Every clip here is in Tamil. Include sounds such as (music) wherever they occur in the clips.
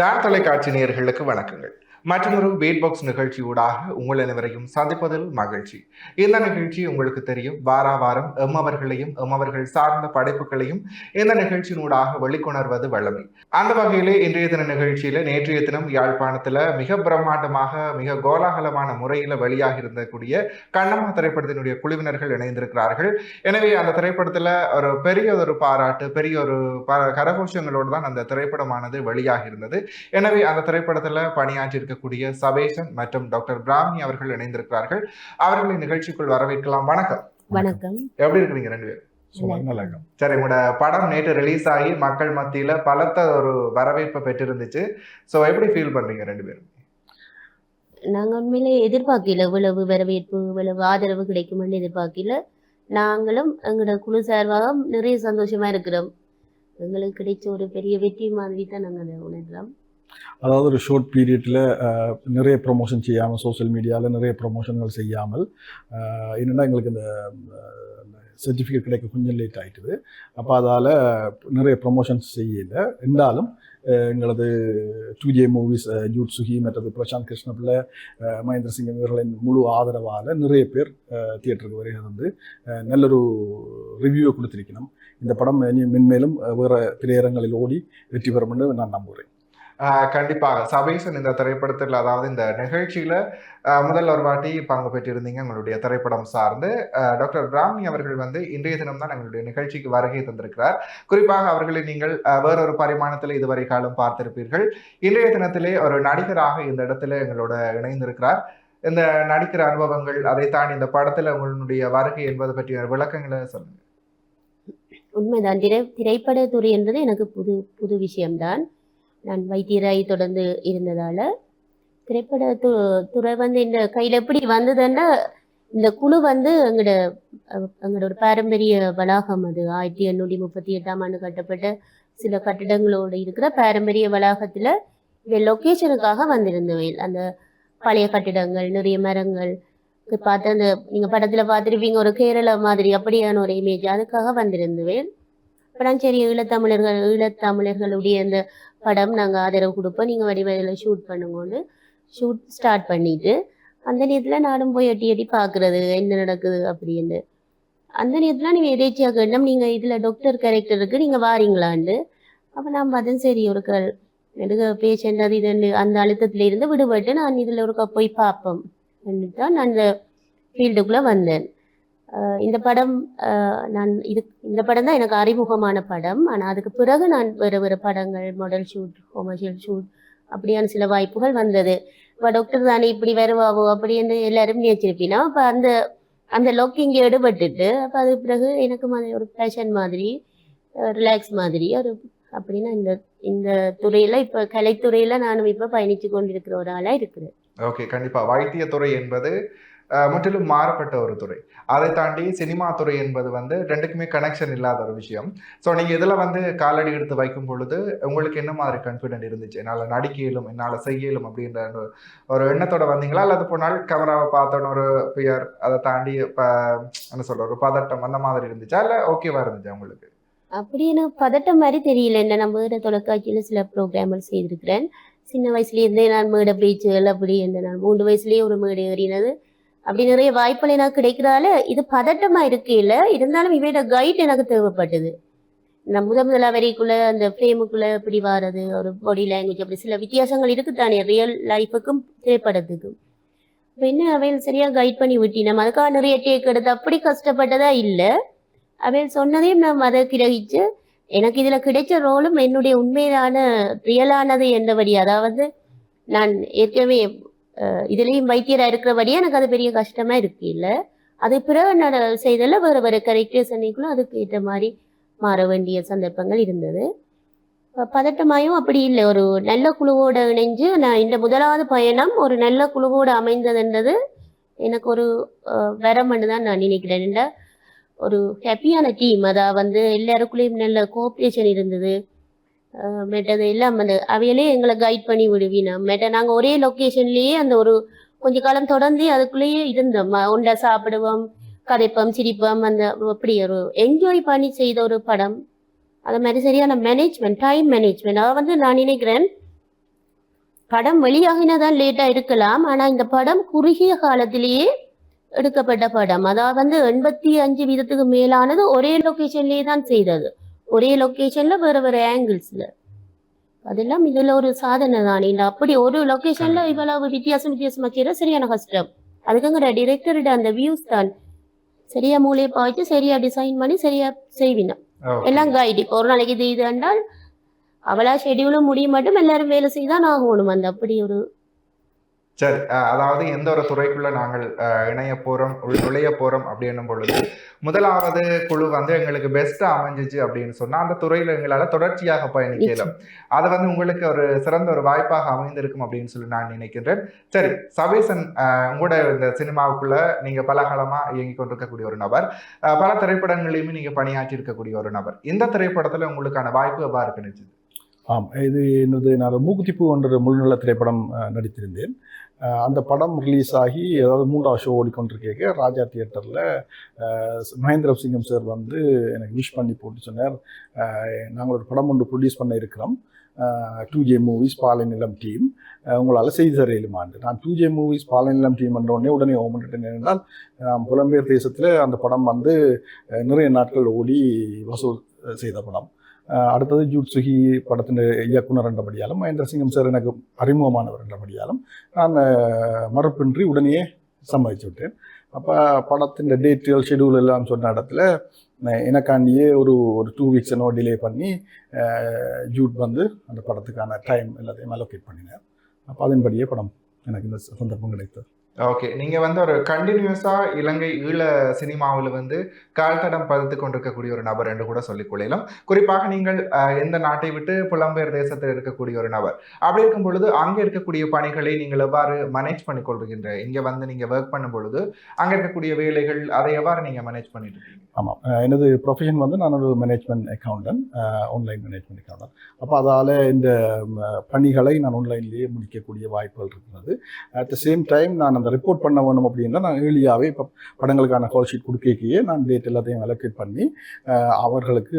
தான் தொலைக்காட்சி நேர்களுக்கு வணக்கங்கள். மற்றொரு பீட் பாக்ஸ் நிகழ்ச்சியூடாக உங்கள் அனைவரையும் சந்திப்பதில் மகிழ்ச்சி. இந்த நிகழ்ச்சி உங்களுக்கு தெரியும். வார வாரம் எம்மவர்களையும் எம்மவர்கள் சார்ந்த படைப்புகளையும் இந்த நிகழ்ச்சியினூடாக வெளிக்கொணர்வது வல்லமை. அந்த வகையிலே இன்றைய தின நிகழ்ச்சியில நேற்றைய தினம் யாழ்ப்பாணத்துல மிக பிரம்மாண்டமாக மிக கோலாகலமான முறையில வெளியாக இருந்தக்கூடிய கண்ணம்மா திரைப்படத்தினுடைய குழுவினர்கள் இணைந்திருக்கிறார்கள். எனவே அந்த திரைப்படத்துல ஒரு பெரிய ஒரு பாராட்டு பெரிய ஒரு ப கரகோஷங்களோடு தான் அந்த திரைப்படமானது வெளியாக இருந்தது எனவே அந்த திரைப்படத்துல பணியாற்றி இருக்கக்கூடிய சபேசன் மற்றும் டாக்டர் பிராமி அவர்கள் இணைந்திருக்கிறார்கள். அவர்களை நிகழ்ச்சிக்குள் வரவேற்கலாம். வணக்கம். வணக்கம். எப்படி இருக்கிறீங்க ரெண்டு பேரும்? சரி உங்களோட படம் நேற்று ரிலீஸ் ஆகி மக்கள் மத்தியில பலத்த ஒரு வரவேற்பை பெற்றிருந்துச்சு. ஸோ எப்படி ஃபீல் பண்றீங்க ரெண்டு பேரும்? நாங்க உண்மையிலே எதிர்பார்க்கல இவ்வளவு வரவேற்பு இவ்வளவு ஆதரவு கிடைக்கும்னு எதிர்பார்க்கல. நாங்களும் எங்களோட குழு சார்பாக நிறைய சந்தோஷமா இருக்கிறோம். எங்களுக்கு கிடைச்ச ஒரு பெரிய வெற்றி மாதிரி தான் நாங்கள் அதை உணர்றோம். அதாவது ஒரு ஷார்ட் பீரியடில் நிறைய ப்ரொமோஷன் செய்யாமல் சோஷியல் மீடியாவில் நிறைய ப்ரொமோஷன்கள் செய்யாமல் என்னென்னா எங்களுக்கு இந்த சர்டிஃபிகேட் கிடைக்க கொஞ்சம் லேட் ஆகிட்டுது அப்போ அதால் நிறைய ப்ரொமோஷன்ஸ் செய்யலை. இருந்தாலும் எங்களது டூஜே மூவிஸ் ஜூட் சுகி மற்றது பிரசாந்த் கிருஷ்ணபிள்ளை மகேந்திர சிங் இவர்களின் முழு ஆதரவால் நிறைய பேர் தியேட்டருக்கு வரைய வந்து நல்லொரு ரிவ்யூவை கொடுத்துருக்கணும். இந்த படம் இனி மென்மேலும் வேறு திரையரங்களில் ஓடி வெற்றி பெறும் என்று நான் நம்புகிறேன் கண்டிப்பாக. சபேசன் இந்த திரைப்படத்தில் அதாவது இந்த நிகழ்ச்சியில் முதல் ஒரு வாட்டி பங்கு பெற்றிருந்தீங்க உங்களுடைய திரைப்படம் சார்ந்து. டாக்டர் பிராமி அவர்கள் வந்து இன்றைய தினம் தான் எங்களுடைய நிகழ்ச்சிக்கு வருகை தந்திருக்கிறார். குறிப்பாக அவர்களை நீங்கள் வேறொரு பரிமாணத்தில் இதுவரை காலம் பார்த்திருப்பீர்கள். இன்றைய தினத்திலே ஒரு நடிகராக இந்த இடத்துல எங்களோட இணைந்திருக்கிறார். இந்த நடிக்கிற அனுபவங்கள் அதை தாண்டி இந்த படத்தில் உங்களுடைய வருகை என்பது பற்றிய விளக்கங்களை சொல்லுங்கள் உண்மைதான். திரை திரைப்படத்துறை என்றது எனக்கு புது புது விஷயம்தான். நான் வைத்தியராய் தொடர்ந்து இருந்ததால திரைப்பட து துறை வந்து இந்த கையில் எப்படி வந்ததுன்னா இந்த குழு வந்து எங்களோட எங்களோட ஒரு பாரம்பரிய வளாகம் அது. ஆயிரத்தி எண்ணூற்றி முப்பத்தி எட்டாம் ஆண்டு கட்டப்பட்ட சில கட்டிடங்களோடு இருக்கிற பாரம்பரிய வளாகத்தில் இந்த லொக்கேஷனுக்காக வந்திருந்தவையில் அந்த பழைய கட்டிடங்கள் நிறைய மரங்கள். பார்த்து அந்த நீங்கள் படத்தில் பார்த்துருப்பீங்க ஒரு கேரளா மாதிரி அப்படியான ஒரு இமேஜ் அதுக்காக வந்திருந்தவேன் அப்புறம் நான் சரி ஈழத்தமிழர்கள் ஈழத்தமிழர்களுடைய அந்த படம் நாங்கள் ஆதரவு கொடுப்போம். நீங்கள் வடிவதில் ஷூட் பண்ணுங்கன்னு ஷூட் ஸ்டார்ட் பண்ணிட்டு அந்த நேரத்தில் நானும் போய் எட்டி எட்டி பார்க்குறது என்ன நடக்குது அப்படின்னு. அந்த நேரத்தில் நீங்கள் எதேச்சியாக கேட்டோம் நீங்கள் இதில் டாக்டர் கேரக்டருக்கு நீங்கள் வாரீங்களான்னு. அப்போ நான் பார்த்தேன் சரி ஒரு கல் எனக்கு பேஷண்ட் அது இது அந்த அழுத்தத்துல இருந்து விடுபட்டு நான் இதில் ஒருக்கா போய் பார்ப்போம். தான் நான் அந்த ஃபீல்டுக்குள்ளே வந்தேன். இந்த படம் நான் இது இந்த படம் தான் எனக்கு அறிமுகமான படம். ஆனால் அதுக்கு பிறகு நான் வேறு வேறு படங்கள் மாடல் ஷூட் கொமர்ஷியல் ஷூட் அப்படியான சில வாய்ப்புகள் வந்தது. இப்போ டாக்டர் தானே இப்படி வருவாவோ அப்படின்னு எல்லாரும் நினைச்சிருப்பீனா அப்போ அந்த அந்த லொக் இங்கே எடுபட்டுட்டு அப்போ அது பிறகு எனக்கு மாதிரி ஒரு பேஷன் மாதிரி ரிலாக்ஸ் மாதிரி ஒரு அப்படின்னா இந்த இந்த துறையில் இப்போ கலைத்துறையில் நானும் இப்போ பயணித்து கொண்டிருக்கிற ஒரு ஆளாக இருக்கிறேன். ஓகே கண்டிப்பா. வைத்தியத்துறை என்பது முற்றிலும் மாறப்பட்ட ஒரு துறை. அதை தாண்டி சினிமா துறை என்பது வந்து ரெண்டுக்குமே கனெக்ஷன் இல்லாத ஒரு விஷயம். ஸோ நீங்கள் இதில் வந்து காலடி எடுத்து வைக்கும் பொழுது உங்களுக்கு என்ன மாதிரி கான்ஃபிடென்ட் இருந்துச்சு? என்னால் நடிக்க இயலும் செய்யலும் செய்ய இயலும் அப்படின்ற ஒரு- ஒரு எண்ணத்தோட வந்தீங்களா? அல்லது போனால் கேமராவை பார்த்தோன்னு ஒரு பியர் அதை தாண்டி இப்போ என்ன சொல்ற ஒரு பதட்டம் அந்த மாதிரி இருந்துச்சா? இல்லை ஓகேவா இருந்துச்சா உங்களுக்கு? அப்படி எனக்கு பதட்டம் மாதிரி தெரியல. என்ன நான் வேறு தொலைக்காட்சியில் சில ப்ரோக்ராம்கள் செய்திருக்கிறேன். சின்ன வயசுலேருந்தே நான் மேடை பேச்சுகள் அப்படி என்ன நான் மூன்று வயசுலேயே ஒரு மேடை ஏறினது. அப்படி நிறைய வாய்ப்புகள் எனக்கு கிடைக்கிறதால இது பதட்டமாக இல்ல. இருந்தாலும் இவையோட கைட் எனக்கு தேவைப்பட்டது. நான் முத முதலா வரைக்குள்ள அந்த ஃப்ரேமுக்குள்ளே எப்படி வாரது ஒரு பாடி லாங்குவேஜ் அப்படி சில வித்தியாசங்கள் இருக்குதானே ரியல் லைஃபுக்கும் திரைப்படத்துக்கும். இப்போ என்ன அவையில் சரியாக கைட் பண்ணி விட்டினோம் அதுக்காக நிறைய டேக் எடுத்து அப்படி கஷ்டப்பட்டதா இல்லை. அவையில் சொன்னதையும் நான் அதை கிரகிச்சு எனக்கு இதில் கிடைச்ச ரோலும் என்னுடைய உண்மையான ரியலானது என்றபடி அதாவது நான் ஏற்கனவே இதுலேயும் வைத்தியராக இருக்கிறபடியே எனக்கு அது பெரிய கஷ்டமாக இருக்கு இல்லை. அது பிறகு நான் செய்ததில் வேறு வேறு கரெக்டர்ஸ் அன்னைக்குள்ள அதுக்கு ஏற்ற மாதிரி மாற வேண்டிய சந்தர்ப்பங்கள் இருந்தது. பதட்டமாயும் அப்படி இல்லை. ஒரு நல்ல குழுவோட இணைஞ்சு நான் இந்த முதலாவது பயணம் ஒரு நல்ல குழுவோடு அமைந்ததுன்றது எனக்கு ஒரு வரமன்னு தான் நான் நினைக்கிறேன். ஒரு ஹாப்பியான டீம் அதாவது வந்து எல்லாருக்குள்ளேயும் நல்ல கோஆப்ரேஷன் இருந்தது. மெட்டது இல்லாமல் அந்த அவையிலே எங்களை கைட் பண்ணி விடுவீனா மெட்ட நாங்கள் ஒரே லொக்கேஷன்லேயே அந்த ஒரு கொஞ்ச காலம் தொடர்ந்து அதுக்குள்ளேயே இருந்தோம். ம- சாப்பிடுவோம் கதைப்போம் சிரிப்போம் அந்த அப்படி ஒரு என்ஜாய் பண்ணி செய்த ஒரு படம். அது மாதிரி சரியான மேனேஜ்மெண்ட் டைம் மேனேஜ்மெண்ட் அதை வந்து நான் நினைக்கிறேன் படம் வெளியாகினதான் லேட்டாக இருக்கலாம். ஆனால் இந்த படம் குறுகிய காலத்திலேயே எடுக்கப்பட்ட படம். அதாவது வந்து எண்பத்தி அஞ்சு வீதத்துக்கு மேலானது ஒரே லொக்கேஷன்லேயே தான் செய்தது. ஒரே லொகேஷன்ல வேற வேற ஆங்கிள்ஸ்ல அதெல்லாம் இதுல ஒரு சாதனை தான். இந்த அப்படி ஒரு லொகேஷன்ல இவ்வளவு வித்தியாசம் வித்தியாசமா செய்யறது சரியான கஷ்டம். அதுக்குங்கிற டிரெக்டரோட அந்த வியூஸ் தான் சரியா மூளையை பாய்ச்சி சரியா டிசைன் பண்ணி சரியா செய்வினா. எல்லாம் கைடு இப்போ ஒரு நாளைக்கு இது இது என்றால் அவளா ஷெடியூலும் முடிய மட்டும். எல்லாரும் வேலை செய்தான் ஆகணும். அந்த அப்படி ஒரு சரி அதாவது எந்த ஒரு துறைக்குள்ள நாங்கள் அஹ், இணைய போறோம் நுழைய போறோம் அப்படின்னும் பொழுது முதலாவது குழு வந்து எங்களுக்கு பெஸ்டா அமைஞ்சிச்சு அப்படின்னு சொன்னா அந்த துறையில எங்களால தொடர்ச்சியாக பயணிக்கலாம். அது வந்து உங்களுக்கு ஒரு சிறந்த ஒரு வாய்ப்பாக அமைந்திருக்கும் அப்படின்னு சொல்லி நான் நினைக்கின்றேன். சரி சபேசன் அஹ், உங்களோட இந்த சினிமாவுக்குள்ள நீங்க பலகாலமா இயங்கி கொண்டிருக்கக்கூடிய ஒரு நபர் அஹ், பல திரைப்படங்களையுமே நீங்க பணியாற்றி இருக்கக்கூடிய ஒரு நபர். இந்த திரைப்படத்துல உங்களுக்கான வாய்ப்பு எவ்வாறு கிடைச்சது? ஆம் இது என்னது நான் மூக்குத்திப்பு என்ற முழுநல திரைப்படம் நடித்திருந்தேன். அந்த படம் ரிலீஸ் ஆகி அதாவது மூன்றாவது ஷோ ஓடிக்கொண்டிருக்க ராஜா தியேட்டரில் மகேந்திர சிங்கம் சார் வந்து எனக்கு விஷ் பண்ணி போட்டு சொன்னார். நாங்கள் ஒரு படம் ஒன்று ப்ரொடியூஸ் பண்ண இருக்கிறோம். Two J movies Balanilam team. உங்களால் செய்து தர இயலுமாண்டு. நான் two J movies Balanilam team என்ற உடனே உடனே ஓமன்ட்டேன் என்றால் புலம்பெயர் தேசத்தில் அந்த படம் வந்து நிறைய நாட்கள் ஓடி வசூல் செய்த படம். அடுத்தது ஜூட் சுகி படத்தின் இயக்குனர் என்றபடியாலும் மகேந்திர சிங்கம் சார் எனக்கு அறிமுகமானவர் என்றபடியாலும் நான் அஹ், மறுப்பின்றி உடனே சம்மதித்து விட்டேன். அப்போ படத்தின் டேட்டுகள் ஷெடியூல் எல்லாம் சொன்ன இடத்துல எனக்காண்டியே ஒரு ஒரு டூ வீக்ஸ் என்னோ டிலே பண்ணி ஜூட் வந்து அந்த படத்துக்கான டைம் எல்லாத்தையும் அலோகேட் பண்ணினார். அப்போ அதன்படியே படம் எனக்கு இந்த சந்தர்ப்பம் கிடைத்தது. ஓகே நீங்க வந்து ஒரு கண்டினியூஸா இலங்கை ஈழ சினிமாவில் வந்து கால்தடம் பதித்து கொண்டிருக்கக்கூடிய ஒரு நபர் என்று கூட சொல்லிக் கொள்ளலாம். குறிப்பாக நீங்கள் எந்த நாட்டை விட்டு புலம்பெயர் தேசத்தில் இருக்கக்கூடிய ஒரு நபர். அப்படி இருக்கும் பொழுது அங்கே இருக்கக்கூடிய பணிகளை நீங்கள் எவ்வாறு மேனேஜ் பண்ணி கொள்கின்ற? இங்க வந்து நீங்க ஒர்க் பண்ணும் பொழுது அங்கே இருக்கக்கூடிய வேலைகள் அதை எவ்வாறு நீங்க மேனேஜ் பண்ணிட்டு இருக்கீங்க? ஆமாம் எனது ப்ரொஃபஷன் வந்து நான் ஒரு management accountant online management accountant அப்போ அதால் இந்த பணிகளை நான் ஆன்லைன்லேயே முடிக்கக்கூடிய வாய்ப்புகள் இருக்கிறது. அட் த சேம் டைம் நான் அந்த ரிப்போர்ட் பண்ண வேணும் அப்படின்னா நான் ஏர்லியாகவே இப்போ படங்களுக்கான கால் ஷீட் கொடுக்கையே நான் டேட் எல்லாத்தையும் அலோகேட் பண்ணி அவர்களுக்கு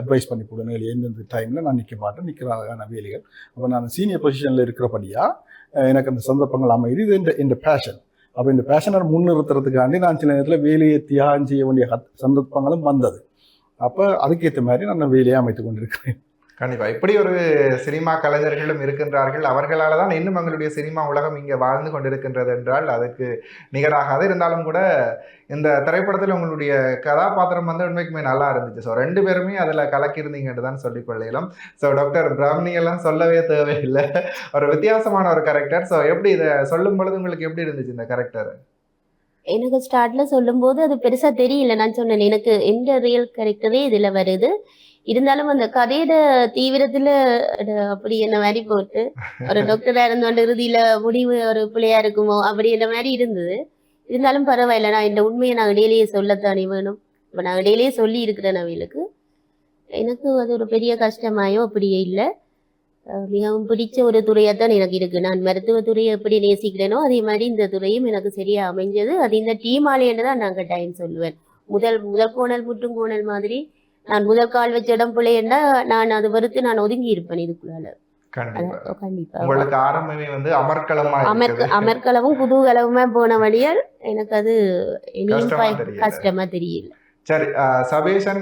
அட்வைஸ் பண்ணி கொடுங்க. எந்தெந்த டைமில் நான் நிற்க மாட்டேன் நிற்கிறதுக்கான வேலைகள். அப்போ நான் சீனியர் பொசிஷனில் இருக்கிறபடியாக எனக்கு அந்த சந்தர்ப்பங்கள் அமையுது. இது இந்த இந்த பேஷன் அப்போ இந்த பேஷனை முன்னிறுத்துறதுக்காண்டி நான் சில நேரத்தில் வேலையை தியாகம் செய்ய வேண்டிய சந்தர்ப்பங்களும் வந்தது. அப்போ அதுக்கேற்ற மாதிரி நான் வேலையை அமைத்து கொண்டிருக்கிறேன். கண்டிப்பா. இப்படி ஒரு சினிமா கலைஞர்களும் இருக்கின்றார்கள் அவர்களால தான் இன்னும் எங்களுடைய சினிமா உலகம் இங்கே வாழ்ந்து கொண்டிருக்கின்றது என்றால் அதுக்கு நிகராகாது. இருந்தாலும் கூட இந்த திரைப்படத்தில் உங்களுடைய கதாபாத்திரம் வந்து உண்மைக்குமே நல்லா இருந்துச்சு. ஸோ ரெண்டு பேருமே அதில் கலக்கியிருந்தீங்கன்னு தான் சொல்லி கொள்ளையிலும். ஸோ டாக்டர் பிராமணி எல்லாம் சொல்லவே தேவையில்லை. ஒரு வித்தியாசமான ஒரு கேரக்டர் ஸோ எப்படி இதை சொல்லும் பொழுது உங்களுக்கு எப்படி இருந்துச்சு இந்த கேரக்டர் எனக்கு ஸ்டார்ட்ல சொல்லும்போது அது பெருசா தெரியல. நான் சொன்னேன் எனக்கு எந்த ரியல் கேரக்டரே இதுல வருது? இருந்தாலும் அந்த கதையோட தீவிரத்துல அப்படி என்ன மாதிரி போட்டு ஒரு டாக்டரா இருந்தோண்டு இறுதியில முடிவு ஒரு பிள்ளையா இருக்குமோ அப்படின்ற மாதிரி இருந்தது. இருந்தாலும் பரவாயில்ல நான் இந்த உண்மையை நான் இடையிலேயே சொல்லத்தானே வேணும். இப்ப நான் இடையிலேயே சொல்லி இருக்கிறேன் அவங்களுக்கு எனக்கு அது ஒரு பெரிய கஷ்டமாயோ அப்படியே இல்லை. மிகவும் பிடிச்ச ஒரு துறையாத்தான் எனக்கு இருக்கு. நான் மருத்துவ துறையை எப்படி நேசிக்கிறேனோ அதே மாதிரி இந்த துறையும் எனக்கு சரியா அமைஞ்சது. அது இந்த டீமாலேன்னு தான் நான் கட்டாயம் சொல்லுவேன். முதல் முதல் கோணல் முற்றும் கோணல் மாதிரி நான் முதல் கால் வச்ச இடம் பிள்ளைன்னா நான் அது வெறுத்து நான் ஒதுங்கி இருப்பேன் இதுக்குள்ளால. உங்களுக்கு ஆரம்பமே வந்து அமர்க்களமா அமர்க்க இருக்குது அமர்க்களவும் குதூகலவுமா போன வழியால் எனக்கு அது கஷ்டமா தெரியல. சரி சபேஷன்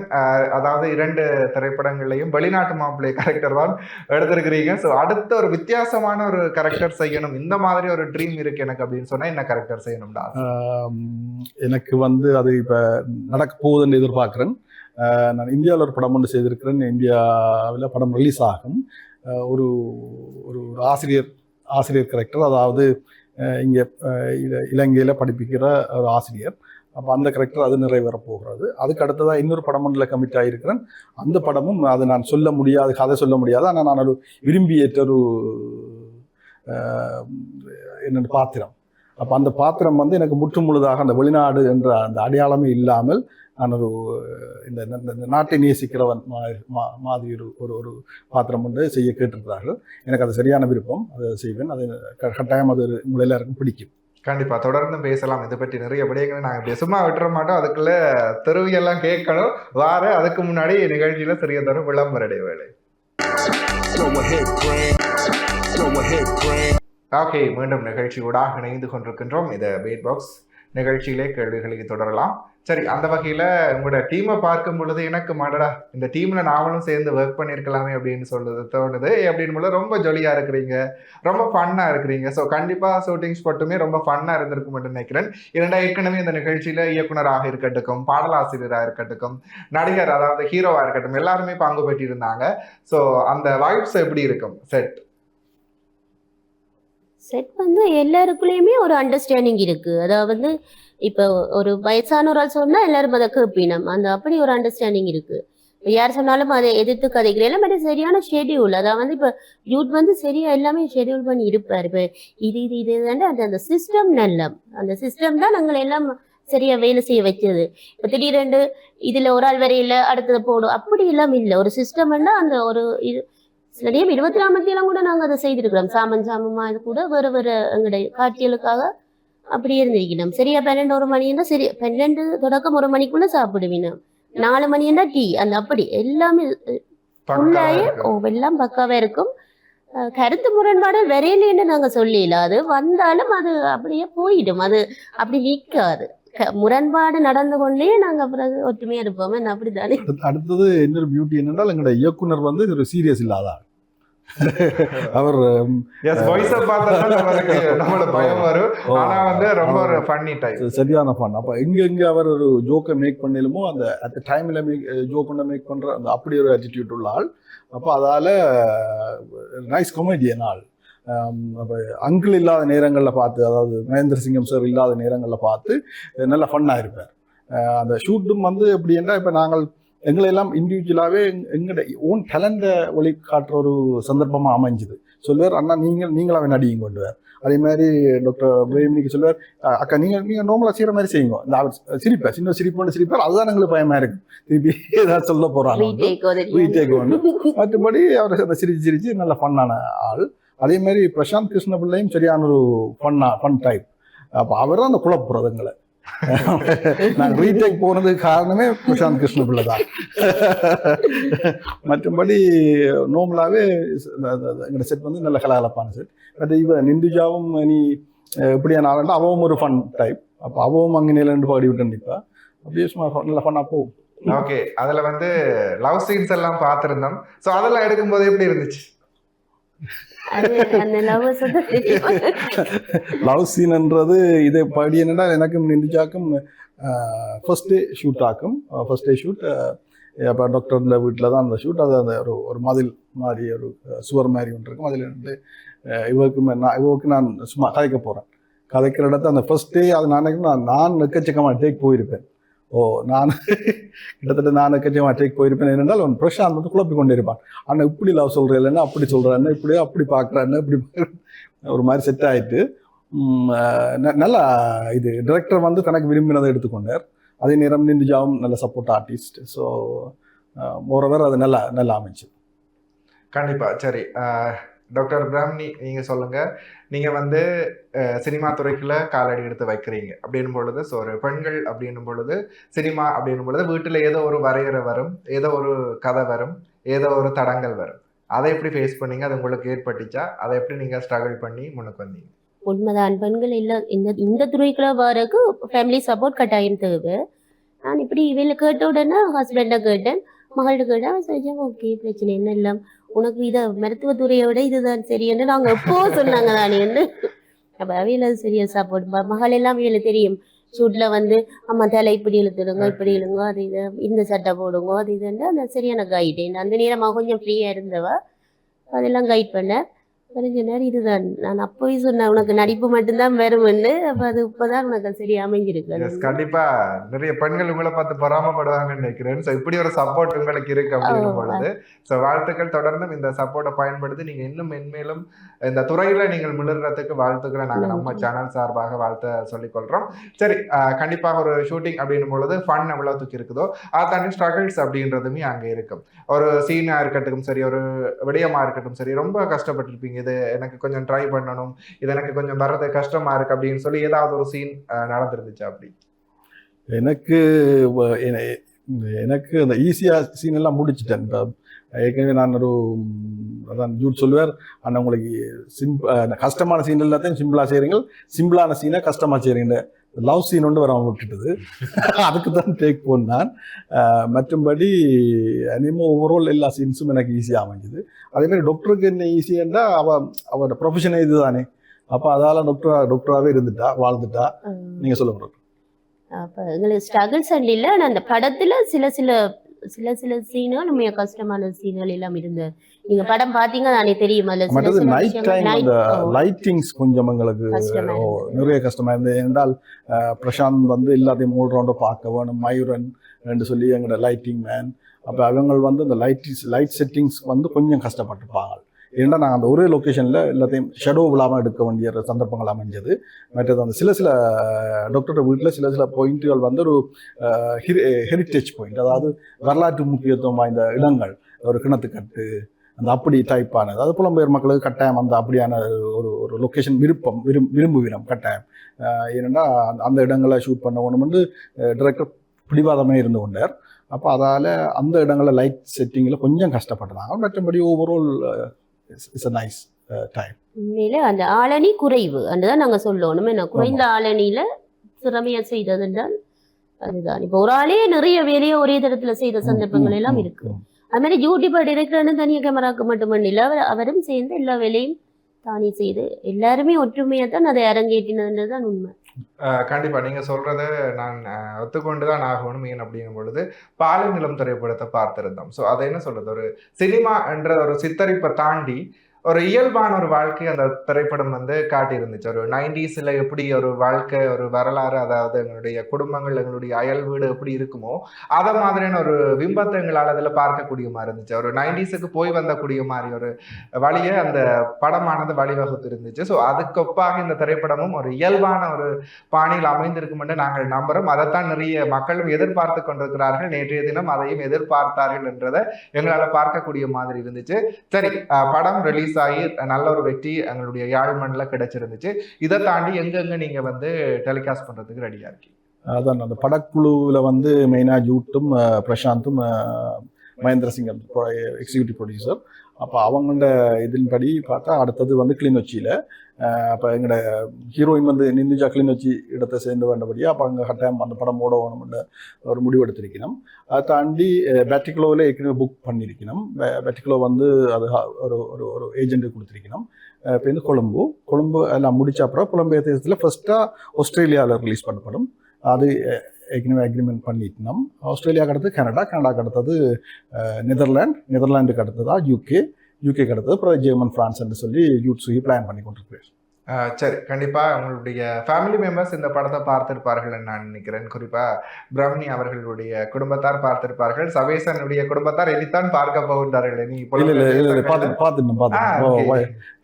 அதாவது இரண்டு திரைப்படங்களையும் வெளிநாட்டு மாப்பிள்ளை கேரக்டர் தான் எடுத்திருக்கிறீங்க. ஸோ அடுத்த ஒரு வித்தியாசமான ஒரு கேரக்டர் செய்யணும். இந்த மாதிரி ஒரு ட்ரீம் இருக்கு எனக்கு அப்படின்னு சொன்னா என்ன கேரக்டர் செய்யணும்டா எனக்கு வந்து அது இப்போ நடக்க போகுதுன்னு எதிர்பார்க்குறேன். நான் இந்தியாவில் ஒரு படம் ஒன்று செய்திருக்கிறேன். இந்தியாவில் படம் ரிலீஸ் ஆகும். ஒரு ஒரு ஆசிரியர் ஆசிரியர் கரெக்டர் அதாவது இங்கே இலங்கையில் படிப்பிக்கிற ஒரு ஆசிரியர். அப்போ அந்த கரெக்டர் அது நிறைவேற போகிறது அதுக்கு அடுத்ததாக இன்னொரு படம் ஒன்றில் கமிட் ஆகியிருக்கிறேன். அந்த படமும் அது நான் சொல்ல முடியாது கதை சொல்ல முடியாது. ஆனால் நான் ஒரு விரும்பி ஏற்ற ஒரு என்னென்ன பாத்திரம். அப்போ அந்த பாத்திரம் வந்து எனக்கு முற்று முழுதாக அந்த வெளிநாடு என்ற அந்த அடையாளமே இல்லாமல் நான் ஒரு இந்த இந்த- நாட்டை நேசிக்கிறவன் மாதிரி ஒரு ஒரு ஒரு பாத்திரம் ஒன்று செய்ய கேட்டிருக்கிறார்கள். எனக்கு அது சரியான விருப்பம். அதை செய்வேன். அது க- கட்டாயம் அது உங்கள் எல்லாருக்கும் பிடிக்கும். கண்டிப்பா. தொடர்ந்து பேசலாம். இதை பற்றி நிறைய விடயங்களை நாங்கள் இப்படி சும்மா விட்டுற மாட்டோம். அதுக்குள்ள தெருவியெல்லாம் கேட்கணும். வார அதுக்கு முன்னாடி நிகழ்ச்சியில சிறிய தரும் விளம்பர இடைவேளை. ஓகே மீண்டும் நிகழ்ச்சியூடாக இணைந்து கொண்டிருக்கின்றோம். இதை பேட் பாக்ஸ் நிகழ்ச்சியிலே கேள்விகளை தொடரலாம். சரி அந்த வகையில உங்களோட டீமை பார்க்கும் பொழுது எனக்கு மாடடா இந்த டீம்ல நாமளும் சேர்ந்து ஒர்க் பண்ணியிருக்கலாமே அப்படின்னு சொல்லுது தோணுது. அப்படின்னு போல ரொம்ப ஜொலியா இருக்கிறீங்க. ரொம்ப ஃபன்னா இருக்கிறீங்க. ஸோ கண்டிப்பா ஷூட்டிங் ஸ்பாட்டுமே ரொம்ப ஃபன்னா இருந்திருக்கும் என்று நினைக்கிறேன். இரண்டா ஏற்கனவே இந்த நிகழ்ச்சியில இயக்குனராக இருக்கட்டும் பாடலாசிரியராக இருக்கட்டும் நடிகர் அதாவது ஹீரோவா இருக்கட்டும் எல்லாருமே பங்கு பெற்றிருந்தாங்க. ஸோ அந்த வைப்ஸ் எப்படி இருக்கும்? செட் செட் வந்து எல்லாருக்குள்ளேயுமே ஒரு அண்டர்ஸ்டாண்டிங் இருக்கு. அதாவது இப்போ ஒரு வயசானவரால் சொன்னா எல்லாரும் அதை கேட்பினம் அந்த அப்படி ஒரு அண்டர்ஸ்டாண்டிங் இருக்கு. யார் சொன்னாலும் அதை எதிர்த்து கதைக்கிறேன் பட் சரியான ஷெட்யூல் அதாவது வந்து இப்போ யூத் வந்து சரியா எல்லாமே ஷெட்யூல் பண்ணி இருப்பார். இப்போ இது இது இது தானே அந்த அந்த சிஸ்டம் நல்ல அந்த சிஸ்டம் தான் நாங்கள் எல்லாம் சரியா வேலை செய்ய வச்சது இப்போ திடீரெண்டு இதுல ஒரு ஆள் வரையில அடுத்தது போடும். அப்படி எல்லாம் இல்லை. ஒரு சிஸ்டம்னா அந்த ஒரு இது சில நேரம் இருபத்தி நாலு கூட நாங்கள் அதை செய்திருக்கிறோம். சாமன் சாமமா இது கூட வேறு வேறு எங்களுடைய காட்சிகளுக்காக அப்படி இருந்திருக்கணும். சரியா? பன்னெண்டு ஒரு மணின்னா சரி. பன்னெண்டு தொடக்கம் ஒரு மணிக்குள்ள சாப்பிடுவீங்க. நாலு மணின்னா டீ. அந்த அப்படி. எல்லாமே ஃபுல்லாயே எல்லாம் பக்காவா இருக்கும். கருத்து முரண்பாடு வரையிலேன்னு நாங்க சொல்லல அது வந்தாலும் அது அப்படியே போயிடும். அது அப்படி நிற்காது. முரண்பாடு நடந்து கொண்டே நாங்க பிறகு ஒற்றுமையா இருப்போம். அப்படித்தானே? அடுத்து- அடுத்தது இன்னொரு பியூட்டி என்னென்றால் எங்களுடைய இயக்குனர் வந்து ஒரு சீரியஸ் இல்லாத அவர் எஸ் வாய்ஸை பார்த்தா நம்மளுக்கு நம்மளோட பயம் வரும். ஓ, ஆனா வந்து ரொம்ப ஒரு ஃபன்னி ச- சரியான ஃபன் அப்போ எங்க எங்க அவர் ஒரு ஜோக்கை மேக் பண்ணலுமோ அந்த அட் டைம்ல மேக் ஜோக் பண்ண மேக் பண்ற அந்த அப்படி ஒரு attitude உள்ள ஆள். அப்போ அதால நைஸ் கொமெடியன் ஆள். அப்போ அங்கிள் இல்லாத நேரங்களில் பார்த்து அதாவது மகேந்திர சிங்கம் சார் இல்லாத நேரங்களில் பார்த்து நல்ல ஃபன்னாக இருப்பார். அந்த ஷூட்டும் வந்து எப்படி என்றால் இப்போ நாங்கள் எங்களை எல்லாம் இண்டிவிஜுவலாகவே எங்களோட ஓன் டேலண்ட்டை ஒளி காட்டுற ஒரு சந்தர்ப்பமாக அமைஞ்சுது. சொல்லுவார் அண்ணா நீங்கள் நீங்களாவே நடிங்க கொண்டுவார். அதே மாதிரி டாக்டர் பிரேமிக்கு சொல்லுவார் "அஹ் அக்கா நீங்கள் நீங்கள் நார்மலாக செய்கிற மாதிரி செய்யுங்க. இந்த அவர் சிரிப்பார் சின்ன சிரிப்பு சிரிப்பார் அதுதான் எங்களுக்கு பயமாக இருக்கு. திருப்பி ஏதாவது சொல்ல போகிறாங்க ரீடேக் ரீடேக் ஒன்று மற்றபடி அவர் அந்த சிரிச்சு சிரிச்சு நல்ல ஃபன்னான ஆள். அதே மாதிரி பிரசாந்த் கிருஷ்ண பிள்ளையும் சரியான ஒரு ஃபன்னா ஃபன் டைப் அப்போ அவர் தான் அந்த குழப்புறதுங்களை (laughs) நான் ரீடேக் போனதுக்கு காரணமே பிரசாந்த் கிருஷ்ண பிள்ளை தான் (laughs) மற்றபடி நோமலாகவே எங்களோட செட் வந்து நல்ல கலகலப்பான செட் பட் இவ நிந்துஜாவும் நீ எப்படியான ஆளுண்டா அவவும் ஒரு ஃபன் டைப் அப்போ அவவும் அங்கே நிலண்டு பாடி விட்டு நிற்பா அப்படியே சும்மா நல்ல ஃபன்னாக போகும். ஓகே அதுல வந்து லவ் சீன்ஸ் எல்லாம் பார்த்திருந்தோம். சோ அதெல்லாம் எடுக்கும்போது எப்படி இருந்துச்சு அது அந்த லவ்வர்ஸ் வந்து லவ் சீன்ன்றது இதை படி என்னடா எனக்கும் நிந்துஜாக்கும் ஃபர்ஸ்ட் ஷூட் ஆக்கும். ஃபர்ஸ்ட் டே ஷூட் அப்போ டாக்டர்ல வீட்டில் தான் அந்த ஷூட் அது அந்த ஒரு ஒரு மதில் மாதிரி ஒரு சுவர் மாதிரி ஒன்று இருக்கும். அதில் வந்து அஹ், இவருக்கு நான் இவருக்கு நான் சும்மா கதைக்க போகிறேன் கதைக்கிற இடத்த அந்த ஃபர்ஸ்ட் டே அது நான் நான் நான் எக்கச்சக்கமாக டேக் போயிருப்பேன். ஓ நான் கிட்டத்தட்ட நான் எக்கச்சக்கமாக டேக் போயிருப்பேன். என்னென்றால் அவன் பிரசாந்த் வந்து குழப்பி கொண்டு இருப்பான் இப்படி லவ் சொல்கிறேன் இல்லைன்னா அப்படி சொல்கிறான்னு இப்படி அப்படி பார்க்குறான்னு இப்படி ஒரு மாதிரி செட் ஆகிட்டு ந- நல்லா இது டிரெக்டர் வந்து தனக்கு விரும்பினதை எடுத்துக்கொண்டார். அதே நேரம் நிந்துஜாவும் நல்ல சப்போர்ட் ஆர்டிஸ்ட் ஸோ மோரோவர் அது நல்லா நல்லா அமைச்சு கண்டிப்பாக சரி. டாக்டர் பிராமணி நீங்கள் சொல்லுங்கள் நீங்க வந்து சினிமா துறைக்குள்ள காலடி எடுத்து வைக்கிறீங்க. அப்படின்னும் பொழுது ஸோ ஒரு பெண்கள் அப்படின்னும் பொழுது சினிமா அப்படின்னும் பொழுது வீட்டுல ஏதோ ஒரு வரையறை வரும் ஏதோ ஒரு கதை வரும் ஏதோ ஒரு தடங்கள் வரும். அதை எப்படி ஃபேஸ் பண்ணீங்க? அது உங்களுக்கு ஏற்பட்டுச்சா? அதை எப்படி நீங்க ஸ்ட்ரகிள் பண்ணி முன்னுக்கு வந்தீங்க? உண்மைதான். பெண்கள் இல்லை இந்த இந்த துறைக்குள்ள வரக்கு ஃபேமிலி சப்போர்ட் கட்டாயம் தேவை. நான் இப்படி இவையில கேட்ட உடனே ஹஸ்பண்டை கேட்டேன் மகள்கிட்ட கேட்டேன் சரி ஓகே பிரச்சனை என்ன இல்லை உனக்கு இதை மருத்துவத்துறையை விட இதுதான் சரியன்னு நாங்க எப்போ சொன்னாங்க தானே அப்ப அவையில சரியா சப்போர்ட் மகள் எல்லாம் அவையில தெரியும். ஷூட்ல வந்து அம்மா தலை இப்படி இழுத்துடுங்க இப்படி இழுங்க அது இது இந்த சட்டை போடுங்க அது இதுன்னு அந்த சரியான கைடு அந்த நேரமா கொஞ்சம் ஃப்ரீயா இருந்தவ. அதெல்லாம் கைட் பண்ணேன் தெரிஞ்ச நேரம் இதுதான்? நான் அப்போவே சொன்னேன் உனக்கு நடிப்பு மட்டும்தான் வரும்னு. அப்ப அது இப்பதான் உனக்கு சரி அமைஞ்சிருக்கு. கண்டிப்பா. நிறைய பெண்கள் உங்களை பார்த்து பொறாமப்படுவாங்கன்னு நினைக்கிறேன். ஸோ இப்படி ஒரு சப்போர்ட் உங்களுக்கு இருக்கு அப்படின்னும் பொழுது ஸோ வாழ்த்துக்கள் தொடர்ந்து இந்த சப்போர்ட்டை பயன்படுத்தி நீங்க இன்னும் மென்மேலும் இந்த துறையில நீங்கள் மிளறதுக்கு வாழ்த்துக்களை நாங்க நம்ம. சேனல் சார்பாக வாழ்த்த சொல்லிக் கொள்றோம் சரி கண்டிப்பாக ஒரு ஷூட்டிங் அப்படின்னும் பொழுது ஃபன் எவ்வளவுக்கு இருக்குதோ அதை தாண்டி ஸ்ட்ரகிள்ஸ் அப்படின்றதுமே அங்க இருக்கும். ஒரு சீனா இருக்கட்டும் சரி ஒரு விடயமா இருக்கட்டும் சரி ரொம்ப கஷ்டப்பட்டிருப்பீங்க. இது எனக்கு கொஞ்சம் ட்ரை பண்ணணும். இது எனக்கு கொஞ்சம் வர்றது கஷ்டமா இருக்கு அப்படின்னு சொல்லி ஏதாவது ஒரு சீன் நடந்துருந்துச்சு அப்படி? எனக்கு எனக்கு அந்த ஈஸியாக சீன் எல்லாம் முடிச்சிட்டேன். இப்போ ஏற்கனவே நான் ஒரு அதான் ஜூட் சொல்லுவார் ஆனால் உங்களுக்கு சிம் அஹ், கஷ்டமான சீன் எல்லாத்தையும் சிம்பிளாக செய்கிறீங்க சிம்பிளான சீனை கஷ்டமாக செய்கிறீங்க லவ் சீன் ஒன்று வர விட்டுட்டது. அதுக்கு தான் டேக் போனான் மற்றும்படி அனிமோ ஓவரால் எல்லா சீன்ஸும் எனக்கு ஈஸியாக அமைஞ்சுது. அதே மாதிரி டாக்டருக்கு என்ன ஈஸியாண்டா அவ அவரோட ப்ரொஃபஷனே இதுதானே. அப்போ அதால் டாக்டரா டாக்டராகவே இருந்துட்டா வாழ்ந்துட்டா. நீங்கள் சொல்ல டாக்டர் அப்போ எங்களுக்கு ஸ்ட்ரகிள்ஸ் இல்லை ஆனால் அந்த படத்தில் சில சில சில சில சீனுகள் நம்ம கஷ்டமான சீன்கள் எல்லாம் இருந்தது நீங்க படம் பாத்தீங்க தானே தெரியும். சில நைட் டைம் அந்த லைட்டிங்ஸ் கொஞ்சம் எங்களுக்கு. நிறைய கஷ்டமா இருந்தது. என்றால் பிரசாந்த் வந்து எல்லாத்தையும் மூணு ரவுண்டை பார்க்க வேணும். மயூரன் என்று சொல்லி எங்களோட லைட்டிங் மேன் அப்போ அவங்க வந்து அந்த லைட் லைட் செட்டிங்ஸ் வந்து கொஞ்சம் கஷ்டப்பட்டுப்பாங்க ஏன்னா நாங்கள் அந்த ஒரே லொக்கேஷனில் எல்லாத்தையும் ஷெடோ விழாமல் எடுக்க வேண்டிய ஒரு சந்தர்ப்பங்கள் அமைஞ்சது. மற்றது அந்த சில சில டாக்டர் வீட்டில் சில சில பாயிண்ட்டுகள் வந்து ஒரு ஹெரிட்டேஜ் பாயிண்ட் அதாவது வரலாற்று முக்கியத்துவம் வாய்ந்த இடங்கள். ஒரு கிணத்துக்கட்டு அந்த அப்படி டைப்பானது அதாவது புலம்பெயர் மக்களுக்கு கட்டாயம் அந்த அப்படியான ஒரு ஒரு லொக்கேஷன் விருப்பம் விரும் விரும்புகிறோம் கட்டாயம். அஹ் ஏனென்னா அந்த- அந்த இடங்களை ஷூட் பண்ண ஒன்று வந்து டிரெக்டர் பிடிவாதமே இருந்து கொண்டார். அப்போ அதால் அந்த இடங்களில் லைட் செட்டிங்கில் கொஞ்சம் கஷ்டப்பட்டாங்க மற்றபடி overall it's a nice time உண்மையில அந்த ஆளணி குறைவு. அதுதான் நாங்க சொல்லணும். என்ன குறைந்த ஆளணியில திறமையா செய்தது என்றால் அதுதான். இப்போ ஒரு ஆளே நிறைய வேலையை ஒரே தரத்துல செய்த சந்தர்ப்பங்கள் எல்லாம் இருக்கு. அது மாதிரி யூடியூபர் டிரெக்டர்னு தனியாக கேமராக்கு மட்டுமல்ல இல்ல அவர் அவரும் சேர்ந்து எல்லா வேலையும் தானே செய்து எல்லாருமே ஒற்றுமையா தான் அதை அரங்கேற்றினதுன்றது தான் உண்மை. கண்டிப்பா. நீங்க சொல்றத நான் ஒத்துக்கொண்டு ஒத்துக்கொண்டுதான் ஆகணும் மீன் அப்படிங்கும் பொழுது பாலை நிலம் திரைப்படத்தை பார்த்திருந்தோம் ஸோ அதை என்ன சொல்றது? ஒரு சினிமா என்ற ஒரு சித்தரிப்பை தாண்டி ஒரு இயல்பான ஒரு வாழ்க்கை அந்த திரைப்படம் வந்து காட்டியிருந்துச்சு. ஒரு நைன்டிஸ்ல எப்படி ஒரு வாழ்க்கை ஒரு வரலாறு அதாவது எங்களுடைய குடும்பங்கள் எங்களுடைய அயல் வீடு எப்படி இருக்குமோ அதை மாதிரியான ஒரு பிம்பத்தை எங்களால் அதில் பார்க்கக்கூடிய மாதிரி இருந்துச்சு. ஒரு நைன்டிஸுக்கு போய் வந்தக்கூடிய மாதிரி ஒரு வழியை அந்த படமானது வழிவகுத்து இருந்துச்சு ஸோ அதுக்கொப்பாக இந்த திரைப்படமும் ஒரு இயல்பான ஒரு பாணியில் அமைந்திருக்கும் என்று நாங்கள் நம்புறோம். அதைத்தான் நிறைய மக்களும் எதிர்பார்த்து கொண்டிருக்கிறார்கள். நேற்றைய தினம் அதையும் எதிர்பார்த்தார்கள் என்றதை எங்களால் பார்க்கக்கூடிய மாதிரி இருந்துச்சு. சரி படம் ரிலீஸ் ஆகி நல்ல ஒரு வெற்றி எங்களுடைய யாழ்மண்ணில் கிடைச்சிருந்துச்சு. இதை தாண்டி எங்கெங்க நீங்க வந்து டெலிகாஸ்ட் பண்றதுக்கு ரெடியா இருக்கீங்க? அதான் அந்த படக்குழுவில் வந்து மெயினாக ஜூட்டும் பிரசாந்தும் மகேந்திர சிங் எக்ஸிக்யூட்டிவ் ப்ரொடியூசர் அப்போ அவங்களோட இதன்படி பார்த்தா அடுத்தது வந்து கிளிநொச்சியில் அப்போ எங்களோட ஹீரோயின் வந்து நிந்து ஜாக்லின் வச்சு இடத்தை சேர்ந்து வேண்டபடியாக அப்போ அங்கே கட்டாயம் அந்த படம் ஓட வேணும்னு ஒரு முடிவெடுத்திருக்கணும் அதை தாண்டி பேட்டிக்லோவில் ஏற்கனவே புக் பண்ணியிருக்கணும் பேட்டிக்லோ வந்து அது ஒரு ஒரு ஒரு ஏஜென்ட்டு கொடுத்துருக்கணும் இப்போ வந்து கொழும்பு கொழும்பு எல்லாம் முடிச்ச அப்புறம் கொழும்பு தேசத்தில் ஃபஸ்ட்டாக ஆஸ்திரேலியாவில் ரிலீஸ் பண்ணப்படும் அது ஏற்கனவே அக்ரிமெண்ட் பண்ணிட்டோம் ஆஸ்திரேலியாவுக்கு அடுத்து கனடா கனடாக்கு அடுத்தது நெதர்லாண்ட் நெதர்லாண்டுக்கு அடுத்ததா யூகே யூகேக்கு அடுத்தது அப்புறம் ஜெர்மன் ஃப்ரான்ஸ் என்று சொல்லி யூட் சுகி பிளான் பண்ணி கொண்டிருக்கிறேன். சரி. கண்டிப்பா உங்களுடைய ஃபேமிலி மெம்பர்ஸ் இந்த படத்தை பார்த்திருப்பார்கள் நான் நினைக்கிறேன். குறிப்பா பிரம்னி அவர்களுடைய குடும்பத்தார் பார்த்திருப்பார்கள். சபேசனுடைய குடும்பத்தார் இனித்தான் பார்க்க போகின்றார்கள். நீ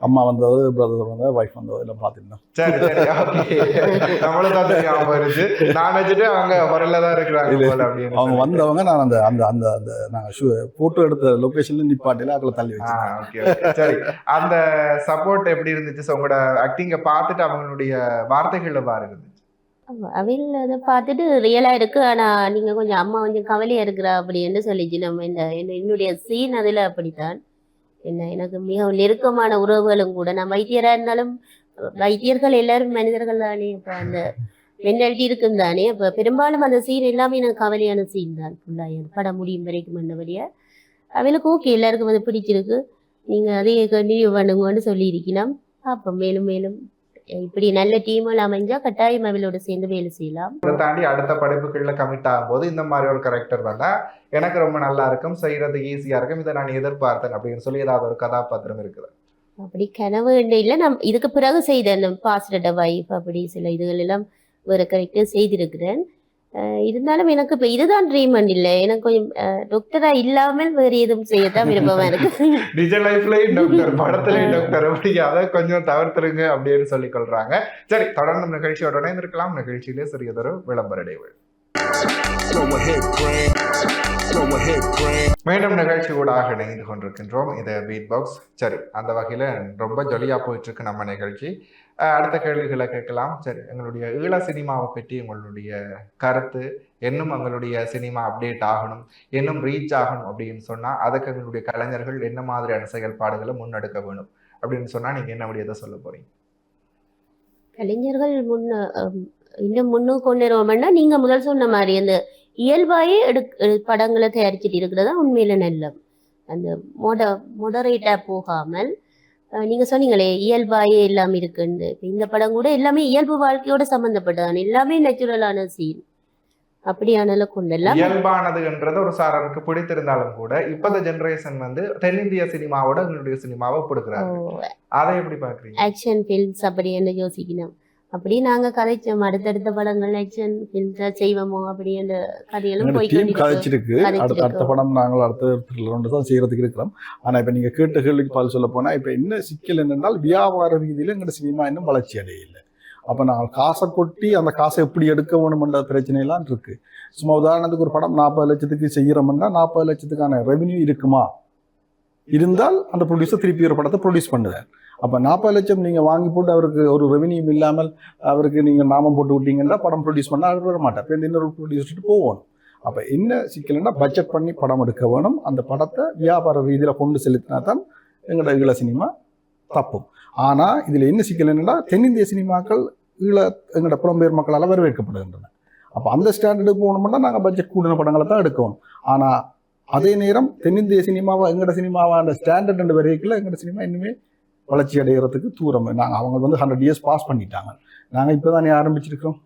அம்மா வந்தது பிரதர் வந்தது ஒய்ஃப் வந்தது எல்லாம் பார்த்துட்டோம் சரி சரி ஓகே நம்மளும் தான் தெரியாம போயிருச்சு. நான் வச்சுட்டு அவங்க வரல தான் இருக்கிறாங்க அவங்க. வந்தவங்க நான் அந்த அந்த அந்த அந்த நாங்கள் ஷூ ஃபோட்டோ எடுத்த லொக்கேஷன்ல நிப்பாட்டில அதில் தள்ளி வச்சேன். சரி அந்த சப்போர்ட் எப்படி இருந்துச்சு? உங்களோட ஆக்டிங்க பார்த்துட்டு அவங்களுடைய வார்த்தைகள் எவ்வாறு இருந்துச்சு. அவையில் அதை பார்த்துட்டு ரியலா இருக்கு. ஆனா நீங்க கொஞ்சம் அம்மா கொஞ்சம் கவலையா இருக்கிறா அப்படின்னு சொல்லிச்சு. நம்ம இந்த என்ன- என்னுடைய சீன் அதுல அப்படித்தான். என்ன எனக்கு மிகவும் நெருக்கமான உறவுகளும் கூட நான் வைத்தியராக இருந்தாலும் வைத்தியர்கள் எல்லாரும் மனிதர்கள் தானே இப்போ அந்த மென்டாலிட்டி இருக்கும் தானே இப்போ பெரும்பாலும் அந்த சீன் எல்லாமே எனக்கு கவலையான சீன் தான் ஃபுல்லாக படம் முடியும் வரைக்கும் பண்ணபடியா அவளுக்கு ஓகே எல்லாருக்கும் அது பிடிச்சிருக்கு. நீங்கள் அதையே கண்டினியூ பண்ணுங்கன்னு சொல்லியிருக்கலாம் அப்போ மேலும் மேலும். இப்படி நல்ல டீம்கள் அமைஞ்சா கட்டாயம் அவளோட சேர்ந்து வேலை செய்யலாம். அதை தாண்டி அடுத்த படைப்புகள்ல கமிட் ஆகும்போது இந்த மாதிரி ஒரு கரெக்டர் வந்தா எனக்கு ரொம்ப நல்லா இருக்கும் செய்யறது ஈஸியா இருக்கும் இதை நான் எதிர்பார்த்தேன் அப்படின்னு சொல்லி ஏதாவது ஒரு கதாபாத்திரம் இருக்குது. அப்படி கனவு இல்லை நான் இதுக்கு பிறகு செய்த அந்த பாஸ்டட வைஃப் அப்படி சில இதுகள் எல்லாம் வேற கரெக்டாக செய்திருக்கிறேன். இருந்தாலும் எனக்கு இப்போ இதுதான் ட்ரீட்மெண்ட் இல்லை எனக்கு கொஞ்சம் டாக்டரா இல்லாமல் வேறு எதுவும் செய்யத்தான் விருப்பமா இருக்கு. (laughs) நிஜ லைஃப்லயும் டாக்டர் படத்துலயும் டாக்டர் எப்படி அதை கொஞ்சம் தவிர்த்துருங்க அப்படின்னு சொல்லி கொள்றாங்க. சரி தொடர்ந்து நிகழ்ச்சியோட இணைந்திருக்கலாம். நிகழ்ச்சியிலே சிறியதொரு விளம்பர இடைவெளி. மீண்டும் நிகழ்ச்சி ஊடாக இணைந்து கொண்டிருக்கின்றோம். இது பீட் பாக்ஸ் சரி அந்த வகையில் ரொம்ப ஜொலியாக போயிட்டுருக்கு நம்ம நிகழ்ச்சி. அடுத்த கேள்விகளை கேட்கலாம். சரி எங்களுடைய ஈழ சினிமாவை பற்றி உங்களுடைய கருத்து இன்னும் எங்களுடைய சினிமா அப்டேட் ஆகணும் இன்னும் ரீச் ஆகணும் அப்படின்னு சொன்னால் அதுக்கு எங்களுடைய கலைஞர்கள் என்ன மாதிரியான செயல்பாடுகளை முன்னெடுக்க வேணும் அப்படின்னு சொன்னால் நீங்கள் என்ன விடியதை சொல்ல போகிறீங்க கலைஞர்கள் முன்ன இன்னும் முன்னுக்கு கொண்டு வருவோம்னா நீங்கள் முதல் சொன்ன மாதிரி அந்த இயல்பாயே எடு படங்களை தயாரிச்சுட்டு இருக்கிறதா உண்மையில நல்ல அந்த மொட மொடரேட்டா போகாமல் நீங்க சொன்னீங்களே இயல்பாயே எல்லாம் இருக்குன்னு. இந்த படம் கூட எல்லாமே இயல்பு வாழ்க்கையோட சம்பந்தப்பட்டதான் எல்லாமே நேச்சுரலான சீன் அப்படியானால கொண்டெல்லாம் இயல்பானதுன்றது ஒரு சாரருக்கு பிடித்திருந்தாலும் கூட இப்போத ஜெனரேஷன் வந்து தென்னிந்திய சினிமாவோட எங்களுடைய சினிமாவை கொடுக்குறாங்க அதை எப்படி பாக்குறீங்க ஆக்ஷன் ஃபில்ம்ஸ் அப்படி என்ன யோசிக்கணும்? அப்படி நாங்க கதைச்சோம். அடுத்தடுத்த படங்கள் ஆக்ஷன் ஃபில்ம்ஸா செய்வோமோ அப்படி அந்த கதைகளும் போய் கதைச்சிருக்கு. அடுத்த அடுத்த. படம் நாங்கள் அடுத்த த்ரில்லர் ஒன்று தான் செய்யறதுக்கு இருக்கிறோம். ஆனா இப்ப நீங்க கேட்ட கேள்விக்கு பால் சொல்ல போனா இப்ப என்ன சிக்கல் என்னென்றால் வியாபார ரீதியில எங்களோட சினிமா இன்னும் வளர்ச்சி அடையல. அப்ப நாங்கள் காசை கொட்டி அந்த காசை எப்படி எடுக்க வேணுமென்ற பிரச்சனை எல்லாம் இருக்கு. சும்மா உதாரணத்துக்கு ஒரு படம் நாற்பது லட்சத்துக்கு செய்யறோம்னா நாற்பது லட்சத்துக்கான ரெவென்யூ இருக்குமா? இருந்தால் அந்த ப்ரொடியூசர் திருப்பி ஒரு படத்தை ப்ரொடியூஸ் பண்ணுவார். அப்போ நாற்பது லட்சம் நீங்கள் வாங்கி போட்டு அவருக்கு ஒரு ரெவன்யூ இல்லாமல் அவருக்கு நீங்கள் நாமம் போட்டு விட்டீங்கன்னா படம் ப்ரொடியூஸ் பண்ணால் அவர் வர மாட்டார். இன்னொரு ப்ரொடியூஸ்ட்டு போகணும் அப்போ என்ன சிக்கல்னா பட்ஜெட் பண்ணி படம் எடுக்க வேணும். அந்த படத்தை வியாபார ரீதியில் கொண்டு செலுத்தினா தான் எங்களோட ஈழ சினிமா தப்பும். ஆனால் இதில் என்ன சிக்கல் என்னென்னா தென்னிந்திய சினிமாக்கள் ஈழ எங்களோட புலம்பெயர் மக்களால் வரவேற்கப்படுகின்றன. அப்போ அந்த ஸ்டாண்டர்டுக்கு போகணும்னா நாங்கள் பட்ஜெட் கூடின படங்களை தான் எடுக்கணும். ஆனால் அதே நேரம் தென்னிந்திய சினிமாவை எங்களோட சினிமாவான அந்த ஸ்டாண்டர்ட் ரெண்டு வரைக்கும் எங்களோட சினிமா இன்னுமே வளர்ச்சி அடைகிறதுக்கு தூரம். நாங்கள் அவங்க வந்து ஹண்ட்ரட் இயர்ஸ் பாஸ் பண்ணிட்டாங்க. நாங்கள் இப்போ தானே ஆரம்பிச்சிருக்கோம்.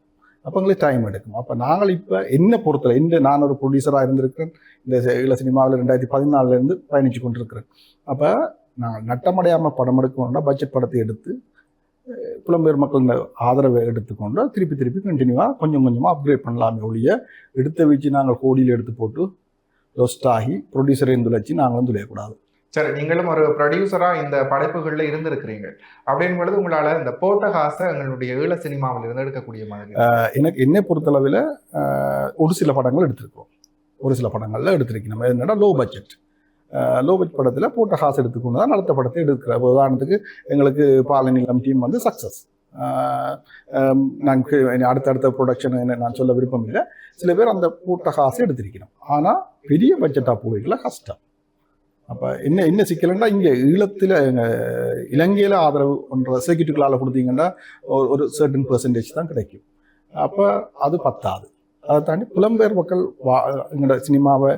அப்போ எங்களுக்கு டைம் எடுக்கும். அப்போ நாங்கள் இப்போ என்ன பொறுத்தல இந்த நான் ஒரு ப்ரொடியூசராக இருந்திருக்கிறேன். இந்த இல்லை சினிமாவில் ரெண்டாயிரத்தி பதினாலுலேருந்து பயணிச்சு கொண்டிருக்கிறேன். அப்போ நாங்கள் நட்டமடையாமல் படம் எடுக்கணும்னா பட்ஜெட் படத்தை எடுத்து புலம்பெயர் மக்கள் ஆதரவை எடுத்துக்கொண்டு திருப்பி திருப்பி கண்டினியூவாக கொஞ்சம் கொஞ்சமாக அப்கிரேட் பண்ணலாமே ஒழிய எடுத்த வச்சு நாங்கள் கோடியில் எடுத்து போட்டு லொஸ்ட் ஆகி ப்ரொடியூசரையும் துளைச்சி நாங்களும் துளையக்கூடாது. சரி நீங்களும் ஒரு ப்ரொடியூசரா இந்த படைப்புகள்ல இருந்திருக்கிறீங்க அப்படின் பொழுது உங்களால இந்த போட்டகாசை எங்களுடைய ஈழ சினிமாவில் இருந்து எடுக்கக்கூடிய மாதிரி எனக்கு என்னை பொறுத்தளவில் ஒரு சில படங்கள் எடுத்திருக்கோம் ஒரு சில படங்களில் எடுத்திருக்கோம் நம்ம என்னன்னா லோ பட்ஜெட் லோ பட்ஜெட் படத்தில் போட்ட காசு எடுத்துக்கொண்டு தான் அடுத்த படத்தை எடுக்கிற. உதாரணத்துக்கு எங்களுக்கு பாலநிலம் டீம் வந்து சக்ஸஸ் நான் அடுத்தடுத்த ப்ரொடக்ஷன் நான் சொல்ல விருப்பம் இல்லை சில பேர் அந்த போட்ட காசு எடுத்திருக்கணும் ஆனால் பெரிய பட்ஜெட்டாக போய்களை கஷ்டம். அப்போ என்ன என்ன சிக்கலுன்னா இங்கே ஈழத்தில் இலங்கையில் ஆதரவு ஒன்ற செக்யூரிட்டிகளால் கொடுத்தீங்கன்னா ஒரு ஒரு சர்டன் பெர்சன்டேஜ் தான் கிடைக்கும். அப்போ அது பத்தாது. அதை தாண்டி புலம்பெயர் மக்கள் வா எங்களோட சினிமாவை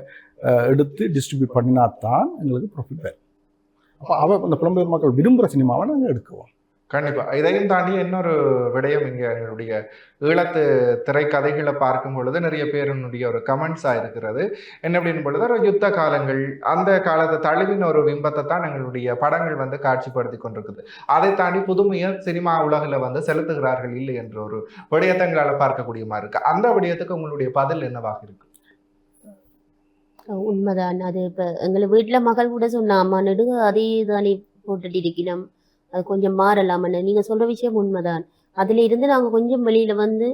எடுத்து டிஸ்ட்ரிபியூட் பண்ணினா தான் எங்களுக்கு ப்ராஃபிட் வரும். அப்போ அவ அந்த புலம்பெயர் மக்கள் விரும்புகிற சினிமாவை நாங்கள் எடுக்குவோம். கண்டிப்பா. இதையும் தாண்டி இன்னொரு விடயம் இங்க எங்களுடைய ஈழத்து திரைக்கதைகளை பார்க்கும் பொழுது நிறைய பேருனுடைய ஒரு கமெண்ட்ஸா இருக்கிறது. என்ன அப்படின்னு பொழுது ஒரு யுத்த காலங்கள் அந்த காலத்தை தழுவின ஒரு பிம்பத்தை தான் எங்களுடைய படங்கள் வந்து காட்சிப்படுத்தி கொண்டிருக்குது. அதை தாண்டி புதுமைய சினிமா உலகில் வந்து செலுத்துகிறார்கள் இல்லை என்ற ஒரு விடயத்தை எங்களால் பார்க்கக்கூடிய மாதிரி இருக்கு? அந்த விடயத்துக்கு உங்களுடைய பதில் என்னவாக இருக்கு? உண்மைதான். அது இப்ப எங்களை வீட்டுல மகள் கூட சொன்னா அம்மா நெடுக அதே தானே போட்டுட்டு இருக்கணும் அது கொஞ்சம் மாறலாமன்னு நீங்க சொல்ற விஷயம் உண்மைதான். அதுல இருந்து நாங்க கொஞ்சம் வெளியில வந்து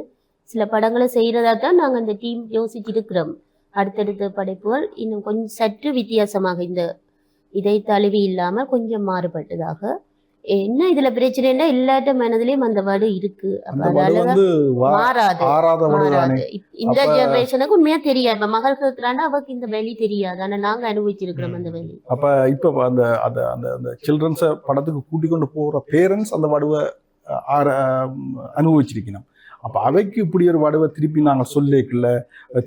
சில படங்களை செய்யறதா தான் நாங்க அந்த டீம் யோசிச்சு இருக்கிறோம். அடுத்தடுத்த படைப்புகள் இன்னும் கொஞ்சம் சற்று வித்தியாசமாக இந்த இதை தழுவி இல்லாமல் கொஞ்சம் மாறுபட்டதாக என்ன இதுல பிரச்சனைன்னா எல்லாட்ட மனதிலையும் அந்த வேர்டு இருக்கு. மாறாது. இந்த ஜெனரேஷனுக்கு உண்மையா தெரியாது. இப்ப மகள் கேட்கிறான்னா அவருக்கு இந்த வெளி தெரியாது. ஆனா நாங்க அனுபவிச்சிருக்கிறோம் அந்த வெளி அப்போ இப்போ அந்த அந்த அந்த அந்த சில்ட்ரன்ஸை படத்துக்கு கூட்டிக் கொண்டு போகிற பேரண்ட்ஸ் அந்த வடுவை அனுபவிச்சிருக்கணும். அப்போ அவைக்கு இப்படி ஒரு வடுவை திருப்பி நாங்கள் சொல்லிக்கல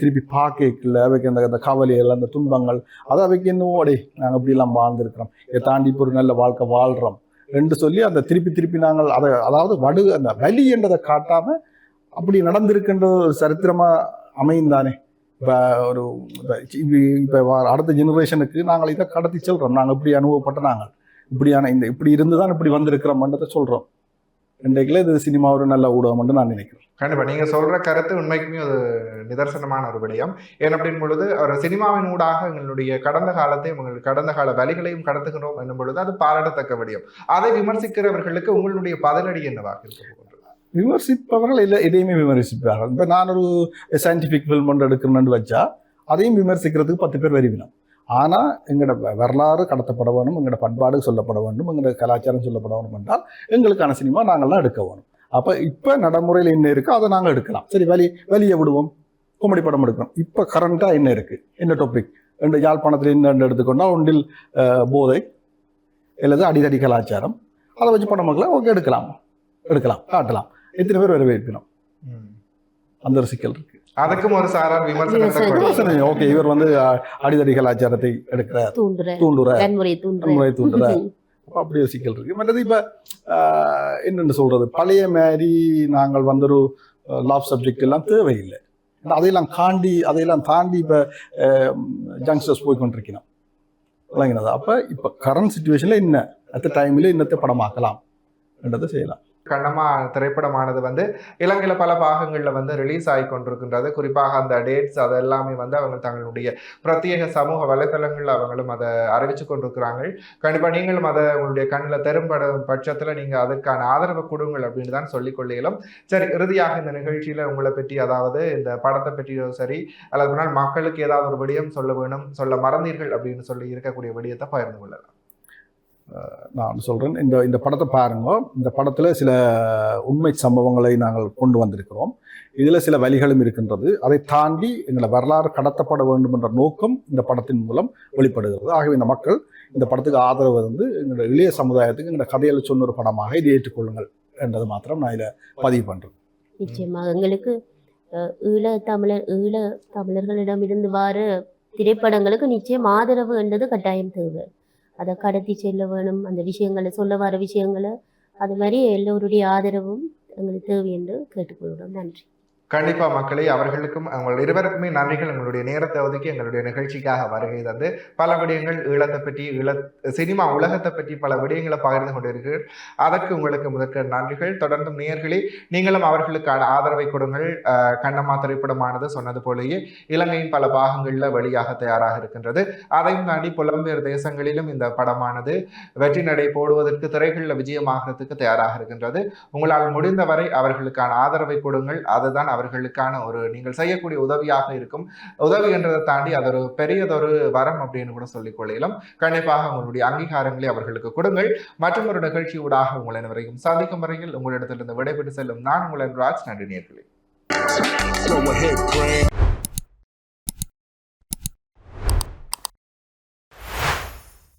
திருப்பி பார்க்கல அவைக்கு அந்த அந்த கவலைகள் அந்த துன்பங்கள் அது அவைக்கு என்னவோ அடே நாங்கள் இப்படியெல்லாம் வாழ்ந்துருக்கிறோம். இதை தாண்டி இப்போ ஒரு நல்ல வாழ்க்கை வாழ்கிறோம் ரெண்டு சொல்லி அந்த திருப்பி திருப்பி நாங்கள் அதை அதாவது வடு அந்த வலி என்றதை காட்டாம அப்படி நடந்திருக்கின்ற ஒரு சரித்திரமா அமைந்தானே. இப்போ ஒரு இப்போ அடுத்த ஜெனரேஷனுக்கு நாங்கள் இதை கடத்தி செல்கிறோம் நாங்கள் இப்படி அனுபவப்பட்ட நாங்கள். இப்படியான இந்த இப்படி இருந்து தான் இப்படி வந்திருக்கிறோம்ன்றதை சொல்றோம். இன்றைக்குல இது சினிமா ஒரு நல்ல ஊடகம் நான் நினைக்கிறேன். கண்டிப்பா. நீங்க சொல்ற கருத்து உண்மைக்குமே ஒரு நிதர்சனமான ஒரு விடயம். ஏன் அப்படின் பொழுது ஒரு சினிமாவின் ஊடாக எங்களுடைய கடந்த காலத்தையும் எங்களுடைய கடந்த கால வழிகளையும் கடத்துகிறோம் என்னும் பொழுது அது பாராட்டத்தக்க விடயம். அதை விமர்சிக்கிறவர்களுக்கு உங்களுடைய பதிலடி என்னவாக இருக்க போகின்றது? விமர்சிப்பவர்கள் இல்லை எதையுமே விமர்சிப்பார்கள். இப்போ நான் ஒரு சயின்டிஃபிக் ஃபில்ம் ஒன்று எடுக்கிறேன்னு வச்சா அதையும் விமர்சிக்கிறதுக்கு பத்து பேர் வருவினோம். ஆனால் எங்களோட வரலாறு கடத்தப்பட வேணும் எங்களோட பண்பாடு சொல்லப்பட வேண்டும் எங்களோட கலாச்சாரம் சொல்லப்பட வேணும் என்றால் எங்களுக்கான சினிமா நாங்கள்லாம் எடுக்க வேணும். அப்போ இப்போ நடைமுறையில் என்ன இருக்கோ அதை நாங்கள் எடுக்கலாம். சரி வலி வெளியே விடுவோம். காமெடி படம் எடுக்கிறோம் இப்போ கரண்ட்டாக என்ன இருக்குது என்ன டாபிக் ரெண்டு யாழ்ப்பாணத்தில் என்ன எடுத்துக்கொண்டால் ஒன்றில் போதை அல்லது அடிதடி கலாச்சாரம். அதை வச்சு படம் எடுக்கலாம் ஓகே எடுக்கலாம். எடுக்கலாம். காட்டலாம். எத்தனை பேர் வரவேற்கணும் ம். அந்த ஒரு சிக்கல் இருக்கு. அதுக்கும் ஒரு சாரார் விமர்சனத்தை விமர்சனம். ஓகே இவர் வந்து அஹ், அடிதடி கலாச்சாரத்தை எடுக்கிறார். தூண்டுற. தூண்டுற. வன்முறை தூண்டுற. (laughs) அப்படி ஒரு சிக்கல் இருக்கு. மற்றது இப்ப ஆஹ், என்னன்னு சொல்றது? பழைய மாதிரி நாங்கள் வந்து ஒரு லாப் சப்ஜெக்ட் எல்லாம் தேவையில்லை. அதையெல்லாம் தாண்டி அதையெல்லாம் தாண்டி இப்ப ஜங்ஸ்டர்ஸ் போய் கொண்டிருக்கணும் விளங்கினது? அப்ப இப்ப கரண்ட் சுச்சுவேஷன்ல என்ன? அத்த டைம்ல இன்னத்தை படமாக்கலாம். என்றதை செய்யலாம். கண்ணம்மா திரைப்படமானது வந்து இலங்கையில் பல பாகங்களில் வந்து ரிலீஸ் ஆகி கொண்டிருக்கின்றது. குறிப்பாக அந்த டேட்ஸ் அது எல்லாமே வந்து அவங்க தங்களுடைய பிரத்யேக சமூக வலைத்தளங்களில் அவங்களும் அதை அறிவிச்சு கொண்டிருக்கிறாங்க கண்டிப்பாக நீங்களும் அதை உங்களுடைய கண்ணில் தெரும்படும் பட்சத்தில் நீங்கள் அதுக்கான ஆதரவு கொடுங்கள் அப்படின்னு தான் சொல்லிக் கொள்ளையிலும். சரி இறுதியாக இந்த நிகழ்ச்சியில் உங்களை பற்றி அதாவது இந்த படத்தை பற்றியோ சரி அல்லது முன்னால் மக்களுக்கு ஏதாவது ஒரு விடயம் சொல்ல வேணும் சொல்ல மறந்தீர்கள் அப்படின்னு சொல்லி இருக்கக்கூடிய விடயத்தை பகிர்ந்து கொள்ளலாம். நான் சொல்கிறேன் இந்த இந்த படத்தை பாருங்க. இந்த படத்தில் சில உண்மை சம்பவங்களை நாங்கள் கொண்டு வந்திருக்கிறோம். இதில் சில வழிகளும் இருக்கின்றது. அதை தாண்டி எங்களை வரலாறு கடத்தப்பட வேண்டும் என்ற நோக்கம் இந்த படத்தின் மூலம் வெளிப்படுகிறது. ஆகவே இந்த மக்கள் இந்த படத்துக்கு ஆதரவு வந்து எங்களோட இளைய சமுதாயத்துக்கு எங்களோட கதையில் சொன்ன ஒரு படமாக இதை ஏற்றுக்கொள்ளுங்கள் என்றது மாத்திரம் நான் இதில் பதிவு பண்ணுறேன் நிச்சயமாக எங்களுக்கு ஈழ தமிழர் ஈழ தமிழர்களிடமிருந்து வார திரைப்படங்களுக்கு நிச்சயம் ஆதரவு என்றது கட்டாயம் தேவை. அதை கடத்தி செல்ல வேணும். அந்த விஷயங்களை சொல்ல வர விஷயங்களை. அது மாதிரி எல்லோருடைய ஆதரவும் எங்களுக்கு தேவை என்று கேட்டுக்கொள்கிறோம். நன்றி. கண்டிப்பா மக்களே அவர்களுக்கும் அவங்கள் இருவருக்குமே நன்றிகள். எங்களுடைய நேரத்தை ஒதுக்கி எங்களுடைய நிகழ்ச்சிக்காக வருகை தந்து பல விடயங்கள் ஈழத்தை பற்றி ஈழ சினிமா உலகத்தை பற்றி பல விடயங்களை பகிர்ந்து கொண்டிருக்கிறீர்கள். அதற்கு உங்களுக்கு முதற்க நன்றிகள். தொடர்ந்தும் நேர்களே நீங்களும் அவர்களுக்கான ஆதரவை கொடுங்கள். கண்ணம்மா திரைப்படமானது சொன்னது போலேயே இலங்கையின் பல பாகங்களில் வெளியாக தயாராக இருக்கின்றது. அதையும் தாண்டி புலம்பெயர் தேசங்களிலும் இந்த படமானது வெற்றி நடை போடுவதற்கு திரைகளில் விஜயமாகிறதுக்கு தயாராக இருக்கின்றது. உங்களால் முடிந்தவரை அவர்களுக்கான ஆதரவை கொடுங்கள். அதுதான் அவர்களுக்கான ஒரு நீங்கள் செய்யக்கூடிய உதவியாக இருக்கும். உதவி என்றதை தாண்டி அது ஒரு பெரியதொரு வரம் அப்படின்னு கூட சொல்லிக் கொள்ளலாம். கண்டிப்பாக உங்களுடைய அங்கீகாரங்களை அவர்களுக்கு கொடுங்கள். மற்றும் ஒரு நிகழ்ச்சி ஊடாக உங்களை அனைவரையும் சந்திக்கும் வரையில் உங்களிடத்திலிருந்து விடைபெற்று செல்லும் நான் உங்கள் ராஜ். நன்றி நேர்களே.